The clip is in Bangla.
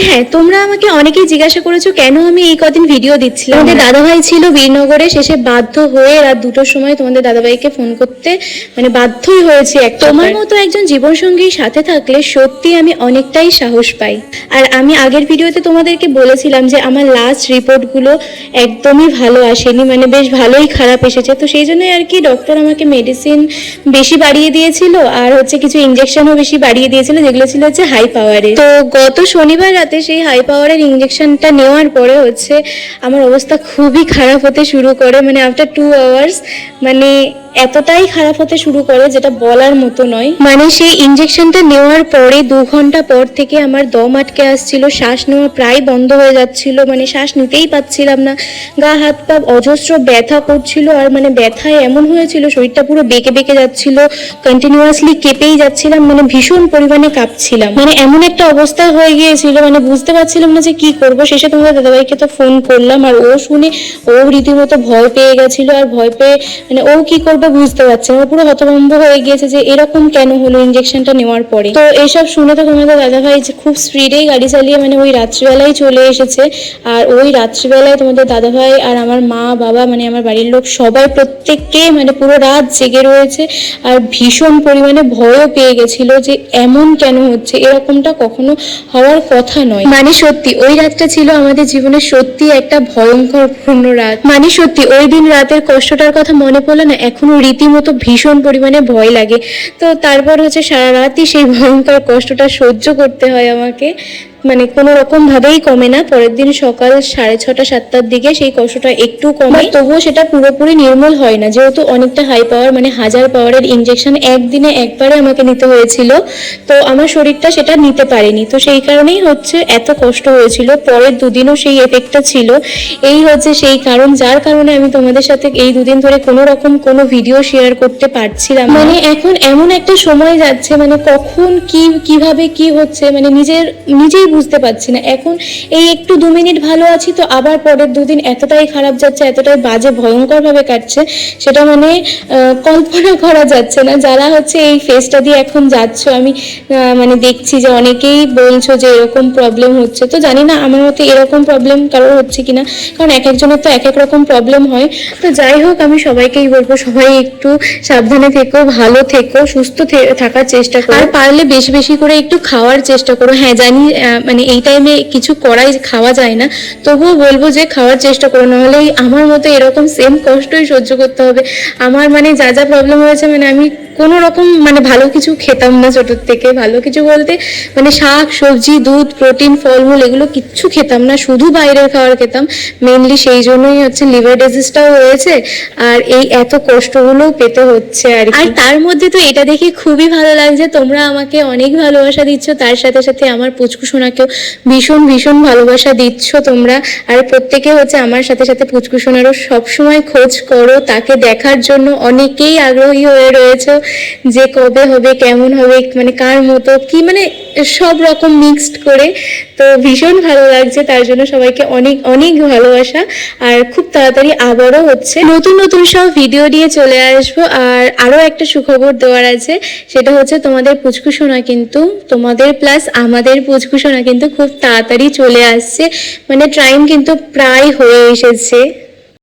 আর হ্যাঁ তোমরা আমাকে অনেকেই জিজ্ঞাসা করেছ কেন আমি এই কদিন ভিডিও দিচ্ছিলাম। আমাদের দাদাভাই ছিল বীরনগরে শেষে বাধ্য হয়ে রাত দুটোর সময় তোমাদের দাদাভাইকে ফোন করতে মানে বাধ্যই হয়েছে এক তোমার মতো একজন জীবনসঙ্গীর সাথে থাকলে সত্যি আমি অনেকটাই সাহস পাই। আর আমি আগের ভিডিওতে তোমাদেরকে বলেছিলাম যে আমার লাস্ট রিপোর্টগুলো একদমই ভালো আসেনি মানে বেশ ভালোই খারাপ এসেছে। তো সেই জন্যই আর কি ডক্টর আমাকে মেডিসিন বেশি বাড়িয়ে দিয়েছিল আর হচ্ছে কিছু ইঞ্জেকশনও বেশি বাড়িয়ে দিয়েছিল যেগুলো ছিল হচ্ছে হাই পাওয়ারে তো গত শনিবার রাতে সেই হাই পাওয়ারের ইঞ্জেকশনটা নেওয়ার পরে হচ্ছে আমার অবস্থা খুবই খারাপ হতে শুরু করে মানে আফটার টু আওয়ার্স মানে এতটাই খারাপ হতে শুরু করে যেটা বলার মতো নয়। মানে সেই ইঞ্জেকশনটা নেওয়ার পরে দু ঘণ্টা পর থেকে আমার দম আটকে আসছিল, শ্বাস নেওয়া প্রায় বন্ধ হয়ে যাচ্ছিল মানে শ্বাস নিতেই পাচ্ছিলাম না। গা, হাত, পা অজস্র ব্যথা করছিল আর মানে ব্যথায় এমন হয়েছিল, শরীরটা পুরো বেঁকে বেঁকে যাচ্ছিল কন্টিনিউয়াসলি কেঁপেই যাচ্ছিলাম মানে ভীষণ পরিমাণে কাঁপছিলাম। মানে এমন একটা অবস্থা হয়ে গিয়েছিল মানে বুঝতে পারছিলাম না যে কি করব। শেষে তোমাদের দাদাভাইকে তো ফোন করলাম আর ও শুনে ও রীতিমতো ভয় পেয়ে গেছিল আর ভয় পেয়ে মানে ও কি করবে বুঝতে পারছে না। পুরো হতভম্ব হয়ে গিয়েছে যে এরকম কেন হলো ইঞ্জেকশনটা নেওয়ার পরে। তো এইসব শুনে তো তোমাদের দাদাভাই যে খুব স্পিডেই গাড়ি চালিয়ে মানে ওই রাত্রিবেলায় চলে এসেছে। আর ওই রাত্রিবেলায় তোমাদের দাদাভাই আর আমার মা, বাবা মানে আমার বাড়ির লোক সবাই প্রত্যেককে মানে পুরো রাত জেগে রয়েছে আর ভীষণ পরিমাণে ভয়ও পেয়ে গেছিল যে এমন কেন হচ্ছে? এরকমটা কখনো হওয়ার কথা নয়। মানে সত্যি, ওই রাতটা ছিল আমাদের জীবনে সত্যি একটা ভয়ঙ্কর পূর্ণ রাত। মানে সত্যি, ওই দিন রাতের কষ্টটার কথা মনে পড়লে না, এখনও রীতিমতো ভীষণ পরিমাণে ভয় লাগে। তো তারপর হচ্ছে সারা রাতই সেই ভয়ঙ্কর কষ্টটা সহ্য করতে হয় আমাকে। মানে কোনো রকম ভাবেই কমে না। পরের দিন সকাল সাড়ে ছটা সাতটার দিকে সেই কষ্টটা একটু কমে। তবুও সেটা পুরোপুরি নির্মূল হয় না। যেহেতু অনেকটা হাই পাওয়ার মানে হাজার পাওয়ারের ইনজেকশন একদিনে একবারে আমাকে নিতে হয়েছিল। তো আমার শরীরটা সেটা নিতে পারেনি। তো সেই কারণেই হচ্ছে এত কষ্ট হয়েছিল। পরের দুদিনও সেই এফেক্টটা ছিল। এই হচ্ছে সেই কারণ। যার কারণে আমি তোমাদের সাথে এই দুদিন ধরে কোনো রকম কোনো ভিডিও শেয়ার করতে পারছিলাম। মানে এখন এমন একটা সময় যাচ্ছে মানে কখন কি কীভাবে কি হচ্ছে মানে নিজের নিজেই বুঝতে পারছি না। এখন এই একটু দু মিনিট ভালো আছি তো আবার পরের দুদিন এতটাই খারাপ যাচ্ছে, এতটাই বাজে ভয়ঙ্কর ভাবে কাটছে, সেটা মানে কল্পনা করা যাচ্ছে না। যারা হচ্ছে এই ফেসটা দিয়ে এখন যাচ্ছ, আমি মানে দেখছি যে অনেকেই বলছো যে এরকম প্রবলেম হচ্ছে। তো জানি না আমার মতে এরকম প্রবলেম কারোর হচ্ছে কিনা, কারণ এক একজনের তো এক এক রকম প্রবলেম হয়। তো যাই হোক, আমি সবাইকেই বলব, সবাই একটু সাবধানে থেকো, ভালো থেকো, সুস্থ থাকার চেষ্টা করো। আর পারলে বেশি বেশি করে একটু খাওয়ার চেষ্টা করো। হ্যাঁ জানি মানে এই টাইমে কিছু করাই খাওয়া যায় না। তবুও বলব যে খাওয়ার চেষ্টা করো নাহলে আমার মতো এরকম সেম কষ্টই সহ্য করতে হবে। আমার মানে যা যা প্রবলেম হয়েছে মানে আমি কোনো রকম মানে ভালো কিছু খেতাম না ছোটোর থেকে। ভালো কিছু বলতে মানে শাক, সবজি, দুধ, প্রোটিন, ফলমূল এগুলো কিচ্ছু খেতাম না। শুধু বাইরের খাবার খেতাম। মেনলি সেই জন্যই হচ্ছে লিভার ডিজিজটাও হয়েছে আর এই এত কষ্টগুলোও পেতে হচ্ছে আর। আর তার মধ্যে তো এটা দেখে খুবই ভালো লাগছে। তোমরা আমাকে অনেক ভালোবাসা দিচ্ছ। তার সাথে সাথে আমার পুচকু সোনাকেও ভীষণ ভীষণ ভালোবাসা দিচ্ছ তোমরা। আর প্রত্যেকে হচ্ছে আমার সাথে সাথে পুচকু সোনারও সবসময় খোঁজ করো। তাকে দেখার জন্য অনেকেই আগ্রহী হয়ে রয়েছে। যে কবে হবে, কেমন হবে মানে কার মতো, কি মানে সব রকম মিক্সড করে। তো ভীষণ ভালো লাগছে, তার জন্য সবাইকে অনেক অনেক ভালোবাসা। আর খুব তাড়াতাড়ি আবারও হচ্ছে নতুন নতুন সব ভিডিও নিয়ে চলে আসব। আর আরও একটা সুখবর দেওয়ার আছে, সেটা হচ্ছে তোমাদের পুচকু সোনা কিন্তু, তোমাদের প্লাস আমাদের পুচকু কিন্তু খুব তাড়াতাড়ি চলে আসছে। মানে টাইম কিন্তু প্রায় হয়ে এসেছে।